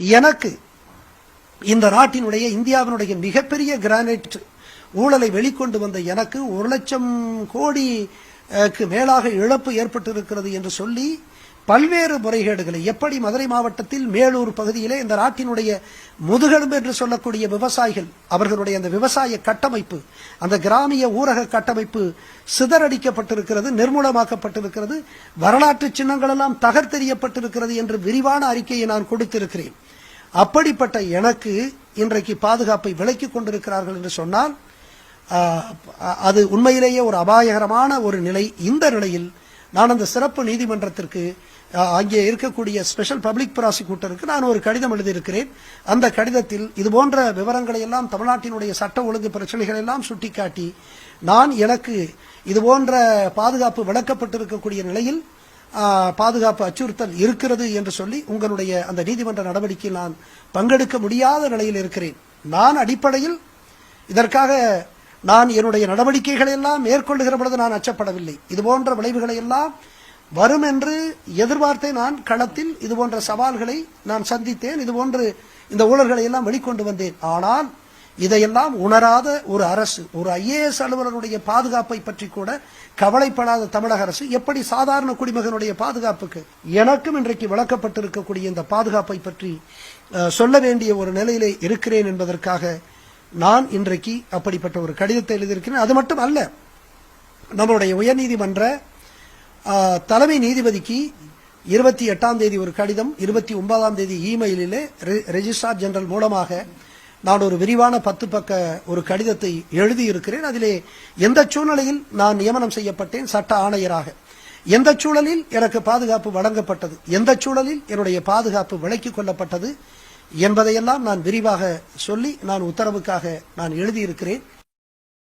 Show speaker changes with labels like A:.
A: எனக்கு இந்த நாட்டினுடைய இந்தியாவினுடைய மிகப்பெரிய கிரானைட் ஊழலை வெளிக்கொண்டு வந்த எனக்கு ஒரு லட்சம் கோடிக்கு மேலாக இழப்பு ஏற்பட்டிருக்கிறது என்று சொல்லி பல்வேறு முறைகேடுகளை எப்படி மதுரை மாவட்டத்தில் மேலூர் பகுதியிலே இந்த நாட்டினுடைய முதுகெலும்பு என்று சொல்லக்கூடிய விவசாயிகள் அவர்களுடைய அந்த விவசாய கட்டமைப்பு அந்த கிராமிய ஊரக கட்டமைப்பு சிதறடிக்கப்பட்டிருக்கிறது நிர்மூலமாக்கப்பட்டிருக்கிறது வரலாற்று சின்னங்கள் எல்லாம் தகர்த்தெறியப்பட்டிருக்கிறது என்று விரிவான அறிக்கையை நான் கொடுத்திருக்கிறேன். அப்படிப்பட்ட எனக்கு இன்றைக்கு பாதுகாப்பை விலக்கிக் கொண்டிருக்கிறார்கள் என்று சொன்னால் அது உண்மையிலேயே ஒரு அபாயகரமான ஒரு நிலை. இந்த நிலையில் நான் அந்த சிறப்பு நீதிமன்றத்திற்கு அங்கே இருக்கக்கூடிய ஸ்பெஷல் பப்ளிக் ப்ராசிக்யூட்டருக்கு நான் ஒரு கடிதம் எழுதியிருக்கிறேன். அந்த கடிதத்தில் இது போன்ற விவரங்களை எல்லாம் தமிழ்நாட்டினுடைய சட்ட ஒழுங்கு பிரச்சனைகளை எல்லாம் சுட்டிக்காட்டி நான் எனக்கு இது போன்ற பாதுகாப்பு விளக்கப்பட்டிருக்கக்கூடிய நிலையில் பாதுகாப்பு அச்சுறுத்தல் இருக்கிறது என்று சொல்லி உங்களுடைய அந்த நீதிமன்ற நடவடிக்கையில் நான் பங்கெடுக்க முடியாத நிலையில் இருக்கிறேன். நான் அடிப்படையில் இதற்காக நான் என்னுடைய நடவடிக்கைகளை எல்லாம் மேற்கொள்ளுகிற பொழுது நான் அச்சப்படவில்லை. இது போன்ற விளைவுகளை எல்லாம் வரும் என்று எதிர்பார்த்தே நான் களத்தில் இது போன்ற சவால்களை நான் சந்தித்தேன். இது போன்று இந்த ஊழல்களை எல்லாம் வெளிக்கொண்டு வந்தேன். ஆனால் இதையெல்லாம் உணராத ஒரு அரசு ஒரு ஐஏஎஸ் அலுவலருடைய பாதுகாப்பை பற்றி கூட கவலைப்படாத தமிழக அரசு எப்படி சாதாரண குடிமகனுடைய பாதுகாப்புக்கு எனக்கும் இன்றைக்கு விளக்கப்பட்டிருக்கக்கூடிய இந்த பாதுகாப்பை பற்றி சொல்ல வேண்டிய ஒரு நிலையிலே இருக்கிறேன் என்பதற்காக நான் இன்றைக்கு அப்படிப்பட்ட ஒரு கடிதத்தை எழுதியிருக்கிறேன். அது மட்டும் அல்ல நம்மளுடைய உயர்நீதிமன்ற தலைமை நீதிபதிக்கு இருபத்தி எட்டாம் தேதி ஒரு கடிதம் இருபத்தி ஒன்பதாம் தேதி இமெயிலிலே ரெ- ரெஜிஸ்ட்ரார் ஜெனரல் மூலமாக நான் ஒரு விரிவான பத்து பக்க ஒரு கடிதத்தை எழுதியிருக்கிறேன். அதிலே எந்த சூழ்நிலையில் நான் நியமனம் செய்யப்பட்டேன்? சட்ட ஆணையராக. எந்த சூழலில் எனக்கு பாதுகாப்பு வழங்கப்பட்டது? எந்த சூழலில் என்னுடைய பாதுகாப்பு விலக்கிக் கொள்ளப்பட்டது? என்பதையெல்லாம் நான் விரிவாக சொல்லி நான் உத்தரவுக்காக நான் எழுதியிருக்கிறேன்.